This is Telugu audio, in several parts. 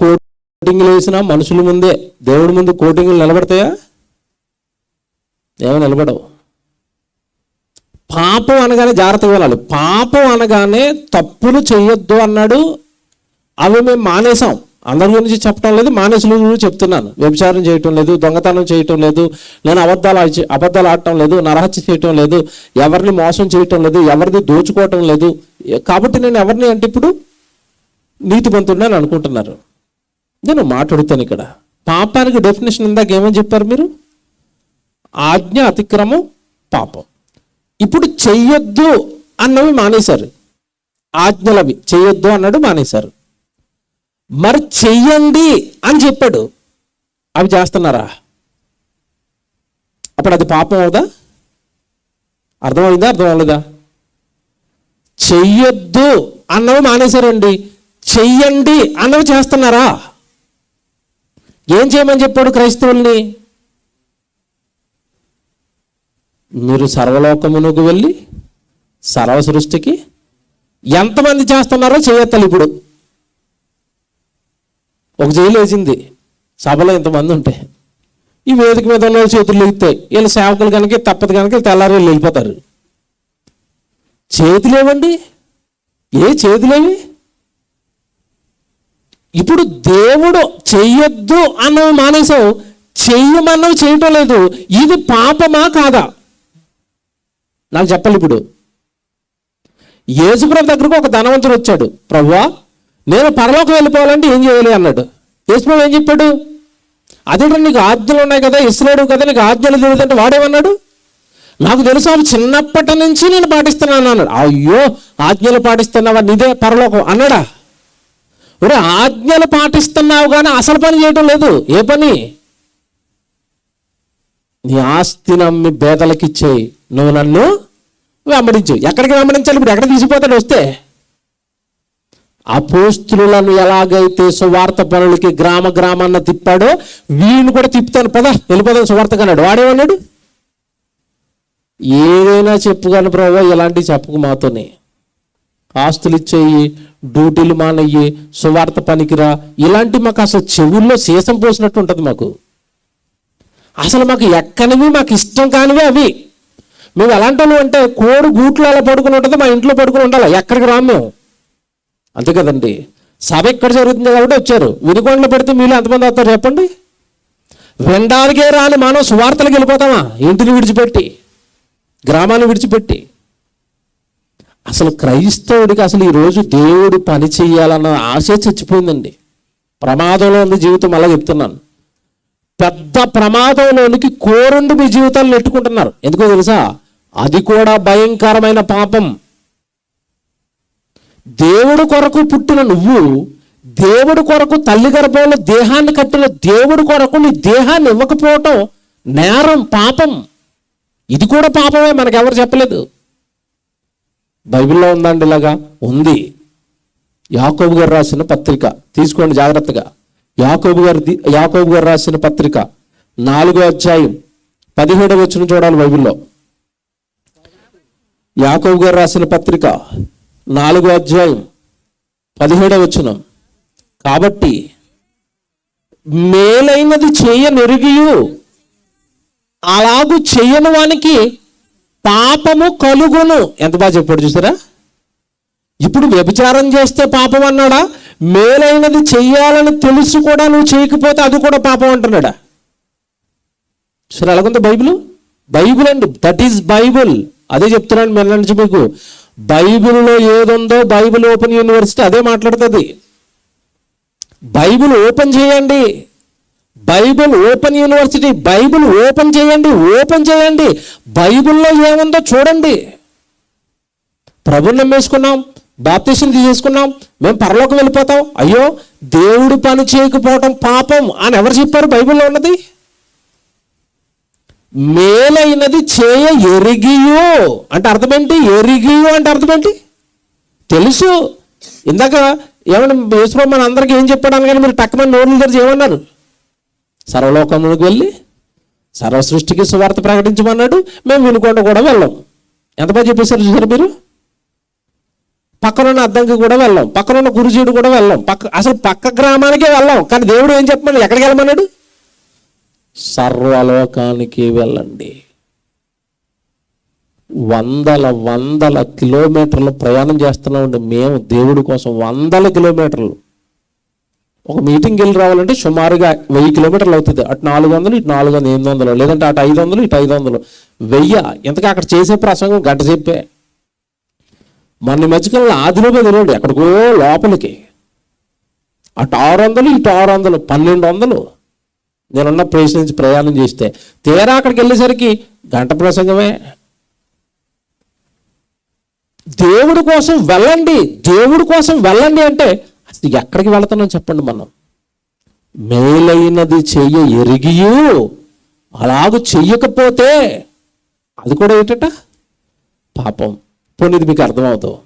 కోటింగ్లు వేసినా మనుషుల ముందే దేవుడి ముందు కోటింగ్లు నిలబడతాయా? ఏమో నిలబడవు. పాపం అనగానే జాగ్రత్తగా వెళ్ళాలి పాపం అనగానే తప్పులు చేయొద్దు అన్నాడు. అవి మేము మానేసాం అందరి గురించి చెప్పడం లేదు మానేసుల గురించి చెప్తున్నాను. వ్యభిచారం చేయటం లేదు దొంగతనం చేయటం లేదు నేను అబద్ధాలు అబద్ధాలు ఆడటం లేదు నరహత్య చేయటం లేదు ఎవరిని మోసం చేయటం లేదు ఎవరిని దోచుకోవటం లేదు. కాబట్టి నేను ఎవరిని అంటే ఇప్పుడు నీతిమంతుడిని అని అనుకుంటున్నారు. నేను మాట్లాడుతాను ఇక్కడ. పాపానికి డెఫినేషన్ ఇందాక ఏమని చెప్పారు మీరు? ఆజ్ఞ అతిక్రమం పాపం. ఇప్పుడు చెయ్యొద్దు అన్నవి మానేశారు. ఆజ్ఞలవి చెయ్యొద్దు అన్నాడు మానేశారు. మరి చెయ్యండి అని చెప్పాడు. అవి చేస్తున్నారా? అప్పుడు అది పాపం అవుదా? అర్థమైందా? అర్థం అవ్వలేదా చెయ్యొద్దు అన్నవి మానేశారండి. చెయ్యండి అన్నవి చేస్తున్నారా? ఏం చేయమని చెప్పాడు క్రైస్తవుల్ని? మీరు సర్వలోకమునకు వెళ్ళి సర్వ సృష్టికి ఎంతమంది చేస్తున్నారో చేయత్తలు ఇప్పుడు. ఒక జైలు వేసింది. సభలో ఇంతమంది ఉంటే. ఈ వేదిక మీద ఉన్న చేతులు ఎత్తాయి వీళ్ళు సేవకులు కనుక తప్పదు కనుక తెల్లారి వెళ్ళిపోతారు. చేతులేవండి? ఏ చేతులేవి? ఇప్పుడు దేవుడు చెయ్యొద్దు అన్నవి మానేసావు చెయ్యమన్నవి చేయటం లేదు. ఇది పాపమా కాదా? నాకు చెప్పాలి ఇప్పుడు. యేసుప్రభు దగ్గరకు ఒక ధనవంతుడు వచ్చాడు. ప్రభువా నేను పరలోకి వెళ్ళిపోవాలంటే ఏం చేయాలి? అన్నాడు. యేసుప్రభు ఏం చెప్పాడు? అదేంటో నీకు ఆజ్ఞలు ఉన్నాయి కదా ఇస్రాడు కదా నీకు ఆజ్ఞలు తెలియదంటే వాడేమన్నాడు? నాకు తెలుసు అవి చిన్నప్పటి నుంచి నేను పాటిస్తున్నాను అన్నాడు. అయ్యో ఆజ్ఞలు పాటిస్తున్నావా? నీదే పరలోకం అన్నాడా. ఒరే ఆజ్ఞలు పాటిస్తున్నావు కానీ అసలు పని చేయటం లేదు. ఏ పని? నీ ఆస్తి నమ్మి బేదలకి ఇచ్చేయి నువ్వు నన్ను వెంబడించు. ఎక్కడికి వెంబడించాలి? ఇప్పుడు ఎక్కడ తీసిపోతాడు వస్తే? అపోస్తులను ఎలాగైతే సువార్త పనులకి గ్రామ గ్రామాన్న తిప్పాడో వీళ్ళని కూడా తిప్పుతాను. పద వెళ్ళిపోతాను సువార్త కన్నాడు. వాడేమన్నాడు? ఏదైనా చెప్పుగాను ప్రభావ ఇలాంటివి చెప్పకు మాతోనే. ఆస్తులు ఇచ్చేయి డ్యూటీలు మానయ్యి సువార్త పనికిరా. ఇలాంటి మాకు అసలు చెవుల్లో సీసం పోసినట్టు ఉంటుంది మాకు. అసలు మాకు ఎక్కనివి మాకు ఇష్టం కానివి అవి. మేము ఎలాంటి వాళ్ళు అంటే కోడి గూట్లో అలా పడుకుని ఉంటుంది మా ఇంట్లో పడుకుని ఉండాలి? ఎక్కడికి రాము మేము? అంతే కదండి. సభ ఎక్కడ జరుగుతుంది కాబట్టి వచ్చారు. వినుకొండలో పెడితే మీరు ఎంతమంది అవుతారు చెప్పండి? వినడానికే రాని మనం సువార్తలకు వెళ్ళిపోతామా? ఇంటిని విడిచిపెట్టి గ్రామాన్ని విడిచిపెట్టి. అసలు క్రైస్తవుడికి అసలు ఈరోజు దేవుడు పని చేయాలన్న ఆశ చచ్చిపోయిందండి. ప్రమాదంలో ఉంది జీవితం అలా చెప్తున్నాను. పెద్ద ప్రమాదంలోనికి కోరుండి మీ జీవితాలు నెట్టుకుంటున్నారు. ఎందుకో తెలుసా? అది కూడా భయంకరమైన పాపం. దేవుడు కొరకు పుట్టిన నువ్వు దేవుడు కొరకు తల్లి గర్భంలో దేహాన్ని కట్టిన దేవుడు కొరకు నీ దేహాన్ని ఇవ్వకపోవటం నేరం పాపం. ఇది కూడా పాపమే మనకెవరు చెప్పలేదు. బైబిల్లో ఉందండి ఇలాగా? ఉంది. యాకోబు గారు రాసిన పత్రిక. తీసుకోండి జాగ్రత్తగా. యాకోబు గారు యాకోబు గారు రాసిన పత్రిక. నాలుగో అధ్యాయం. పదిహేడవ వచ్చిన చూడాలి బైబిల్లో. యాకోబు గారు రాసిన పత్రిక. నాలుగో అధ్యాయం. పదిహేడవ వచనం. కాబట్టి మేలైనది చేయనెరిగియు అలాగూ చేయని వానికి పాపము కలుగును. ఎంత బాగా చెప్పాడు చూసారా? ఇప్పుడు వ్యభిచారం చేస్తే పాపం అన్నాడా? మేలైనది చెయ్యాలని తెలుసు కూడా నువ్వు చేయకపోతే అది కూడా పాపం అంటున్నాడా? సరే అలాగుంది బైబిల్? బైబిల్ అండి. దట్ ఈస్ బైబిల్ అదే చెప్తున్నాను మెల్ల నుంచి మీకు. బైబిల్లో ఏదుందో బైబిల్ ఓపెన్ యూనివర్సిటీ అదే మాట్లాడుతుంది. బైబిల్ ఓపెన్ చేయండి. Bible open university Bible open చేయండి ఓపెన్ చేయండి. బైబిల్లో ఏముందో చూడండి. ప్రభుని నమ్మేసుకున్నాం బాప్తీసం తీసేసుకున్నాం మేము పరలోకం వెళ్ళిపోతాం. అయ్యో దేవుడు పని చేయకపోవటం పాపం అని ఎవరు చెప్పారు బైబిల్లో ఉన్నది? మేలైనది చేయ ఎరిగియో. అంటే అర్థమేంటి? ఎరిగియో అంటే అర్థమేంటి? తెలుసు. ఇందాక ఏమన్నా యేసుప్రభు మన అందరికీ ఏం చెప్పాడు అనగానే మీరు టక్కమని నోర్లు తెరిచి ఏమన్నారు? సర్వలోకములకు వెళ్ళి సర్వ సృష్టికి సువార్త ప్రకటించమన్నాడు. మేము వినుకుండా కూడా వెళ్ళాం. ఎంత బాగా చెప్పేశారు చూసారు మీరు? పక్కనున్న అద్దంకి కూడా వెళ్ళాం. పక్కనున్న గురుజీడు కూడా వెళ్ళాం. పక్క అసలు పక్క గ్రామానికే వెళ్ళాం. కానీ దేవుడు ఏం చెప్పమన్నాడు? ఎక్కడికి వెళ్ళమన్నాడు? సర్వలోకానికి వెళ్ళండి. వందల వందల కిలోమీటర్లు ప్రయాణం చేస్తున్నామండి మేము దేవుడి కోసం. వందల కిలోమీటర్లు. ఒక మీటింగ్కి వెళ్ళి రావాలంటే సుమారుగా వెయ్యి కిలోమీటర్లు అవుతుంది. అటు నాలుగు వందలు ఇటు నాలుగు వందలు ఎనిమిది వందలు లేదంటే అటు ఐదు వందలు ఇటు ఐదు వందలు. వెయ్యి ఎంతగా అక్కడ చేసే ప్రసంగం గంట చెప్పే మన మధ్యకాలంలో ఆదిలో తెలియడు ఎక్కడికో లోపలికి. అటు ఆరు వందలు ఇటు ఆరు వందలు పన్నెండు వందలు. నేనున్న ప్లేస్ నుంచి ప్రయాణం చేస్తే తీరా అక్కడికి వెళ్ళేసరికి గంట ప్రసంగమే. దేవుడి కోసం వెళ్ళండి దేవుడి కోసం వెళ్ళండి అంటే అసలు ఎక్కడికి వెళుతున్నాం చెప్పండి మనం? మేలైనది చెయ్య ఎరిగియు అలాగూ చెయ్యకపోతే అది కూడా ఏంటట? పాపం. పోనీ మీకు అర్థమవుతావు.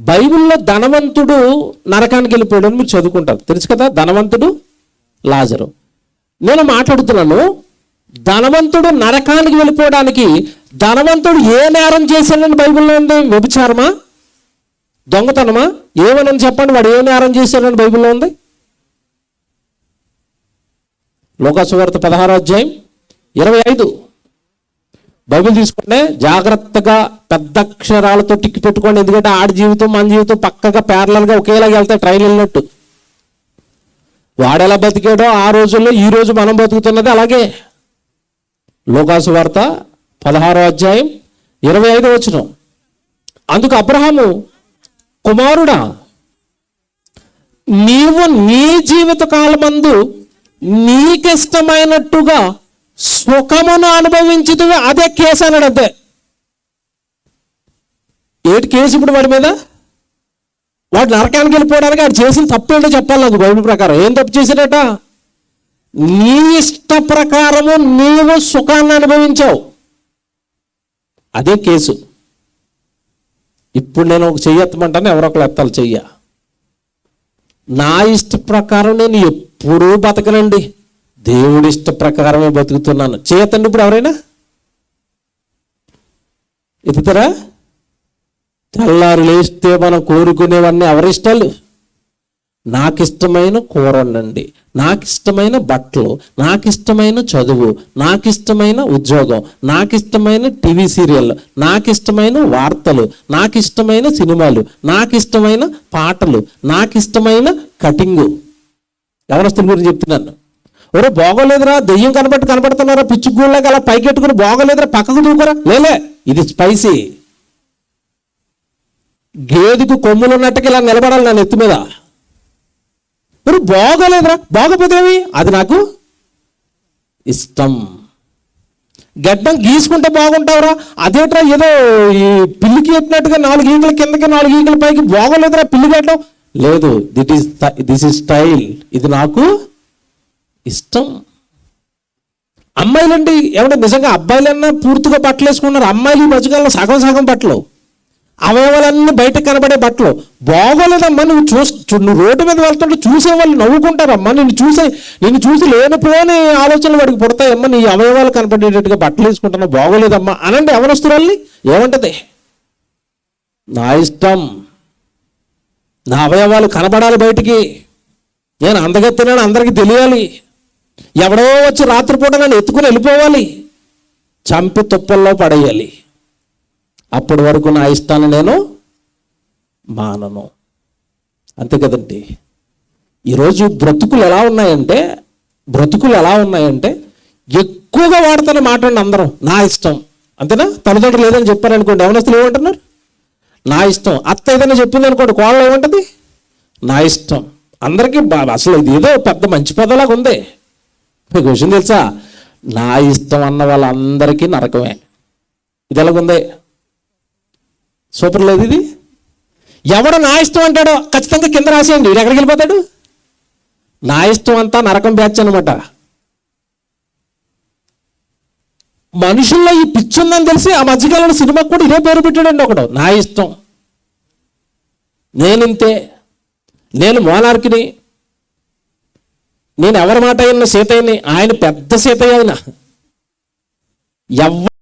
బైబిల్లో ధనవంతుడు నరకానికి వెళ్ళిపోయాడు అని మీరు చదువుకుంటారు. తెలుసు కదా? ధనవంతుడు లాజరు. నేను మాట్లాడుతున్నాను ధనవంతుడు నరకానికి వెళ్ళిపోవడానికి ధనవంతుడు ఏ నేరం చేశాడని బైబిల్లో ఉంది? వ్యభిచారమా? దొంగతనమా? ఏమని చెప్పండి వాడు ఏ నేరం చేశాడని బైబిల్లో ఉంది? లోకాసువార్త పదహారో అధ్యాయం ఇరవై ఐదు. బైబిల్ తీసుకుంటే జాగ్రత్తగా పెద్ద అక్షరాలతో టిక్కి పెట్టుకోండి ఎందుకంటే ఆడి జీవితం మన జీవితం పక్కగా ప్యారలల్గా ఒకేలాగా వెళ్తాయి ట్రైన్ వెళ్ళినట్టు. వాడెలా బతికాడో ఆ రోజుల్లో ఈ రోజు మనం బతుకుతున్నది అలాగే. లోకాసు వార్త పదహారో అధ్యాయం ఇరవై ఐదో వచ్చిన అందుకు అబ్రహాము కుమారుడా నీవు నీ జీవిత కాలమందు నీకిష్టమైనట్టుగా సుఖమును అనుభవించుతూ అదే కేసు అన్నాడు అంతే ఏటి కేసు ఇప్పుడు వాడి మీద? వాడు నరకానికి వెళ్ళిపోవడానికి వాడు చేసిన తప్పు ఏంటో చెప్పాలి నాకు బైబిల్ ప్రకారం. ఏం తప్పు చేసినట నీ ఇష్ట ప్రకారము నీవు సుఖాన్ని అనుభవించావు. అదే కేసు. ఇప్పుడు నేను ఒక చెయ్యి ఎత్తమంటాను ఎవరో ఎత్తాలి చెయ్య. నా ఇష్ట ప్రకారం నేను ఎప్పుడూ బతకనండి. దేవుడి ఇష్ట ప్రకారమే బతుకుతున్నాను. చేయతండి ఇప్పుడు ఎవరైనా? ఎత్తుతారా? తెల్లారు లేస్తే మనం కోరుకునేవన్నీ ఎవరి ఇష్టాలు? నాకు ఇష్టమైన కూర వండండి నాకు ఇష్టమైన బట్టలు నాకు ఇష్టమైన చదువు నాకు ఇష్టమైన ఉద్యోగం నాకు ఇష్టమైన టీవీ సీరియల్ నాకు ఇష్టమైన వార్తలు నాకు ఇష్టమైన సినిమాలు నాకు ఇష్టమైన పాటలు నాకు ఇష్టమైన కటింగు ఎవరస్తుల గురించి చెప్తున్నాను ఒరే బాగోలేదురా దెయ్యం కనబట్టి కనబడుతున్నారా పిచ్చుగూళ్ళకి అలా పైకెట్టుకుని బాగోలేదురా పక్కకు దూకరా. లేలే ఇది స్పైసీ. గేదెకు కొమ్ములు ఉన్నట్టుగా ఇలా నిలబడాలి నా నెత్తి మీద. మరి బాగోలేదురా. బాగోపోతే ఏమి అది నాకు ఇష్టం. గడ్డం గీసుకుంటే బాగుంటావురా. అదేట్రా ఏదో ఈ పిల్లికి చెప్పినట్టుగా నాలుగు ఈగల కిందకి నాలుగు ఈగల పైకి బాగోలేదురా పిల్లి గడ్డం లేదు that is this is style. ఇది నాకు ఇష్టం. అమ్మాయిలండి ఏమంటే నిజంగా అబ్బాయిలన్నా పూర్తిగా బట్టలు వేసుకున్నారు అమ్మాయిలు ఈ మధ్యకాలంలో సగం సగం బట్టలు. అవయవాలన్నీ బయట కనబడే బట్టలు. బాగోలేదమ్మా నువ్వు చూ- నువ్వు రోడ్డు మీద వెళ్తుంటే చూసే వాళ్ళు నవ్వుకుంటారమ్మా. నిన్ను చూసే నిన్ను చూసి లేనిపోని ఆలోచనలు వాడికి పుడతాయమ్మా. నీ అవయవాలు కనపడేటట్టుగా బట్టలు వేసుకుంటున్నావు బాగోలేదమ్మా అనండి ఎవరొస్తురాల్ని ఏమంటది? నా ఇష్టం. నా అవయవాలు కనబడాలి బయటికి. నేను అందగెత్తినాను అందరికీ తెలియాలి. ఎవడో వచ్చి రాత్రిపూట నన్ను ఎత్తుకుని వెళ్ళిపోవాలి. చంపి తుప్పల్లో పడేయాలి. అప్పటి వరకు నా ఇష్టాన్ని నేను మానను. అంతే కదండి. ఈరోజు బ్రతుకులు ఎలా ఉన్నాయంటే బ్రతుకులు ఎలా ఉన్నాయంటే ఎక్కువగా వాడుతున్న మాట్లాడి అందరం నా ఇష్టం. అంతేనా? తల్లిదండ్రులు లేదని చెప్పారనుకోండి ఎవరిస్తులు ఏమంటున్నారు? నా ఇష్టం. అత్త ఏదైనా చెప్పింది అనుకోండి కోళ్ళు ఏమంటుంది? నా ఇష్టం. అందరికీ అసలు ఇది ఏదో పెద్ద మంచి పదలాగా ఉంది. మీకు విషయం తెలుసా? నా ఇష్టం అన్న వాళ్ళందరికీ నరకమే. ఇది ఎలాగుంది? సూపర్ లేదు ఇది. ఎవడు నా ఇష్టం అంటాడో ఖచ్చితంగా కింద రాసేయండి. వీడు ఎక్కడికి వెళ్ళిపోతాడు? నా ఇష్టం అంతా నరకం బ్యాచ్ అనమాట మనుషుల్లో ఈ పిచ్చి ఉందని తెలిసి ఆ మధ్యకాలంలో సినిమాకి కూడా ఇదే పేరు పెట్టాడండి ఒకడు. నా ఇష్టం. నేనింతే. నేను మోనార్కిని. నేను ఎవరి మాట అయిన సీతయ్యని ఆయన పెద్ద సీతయ్య ఆయన ఎవ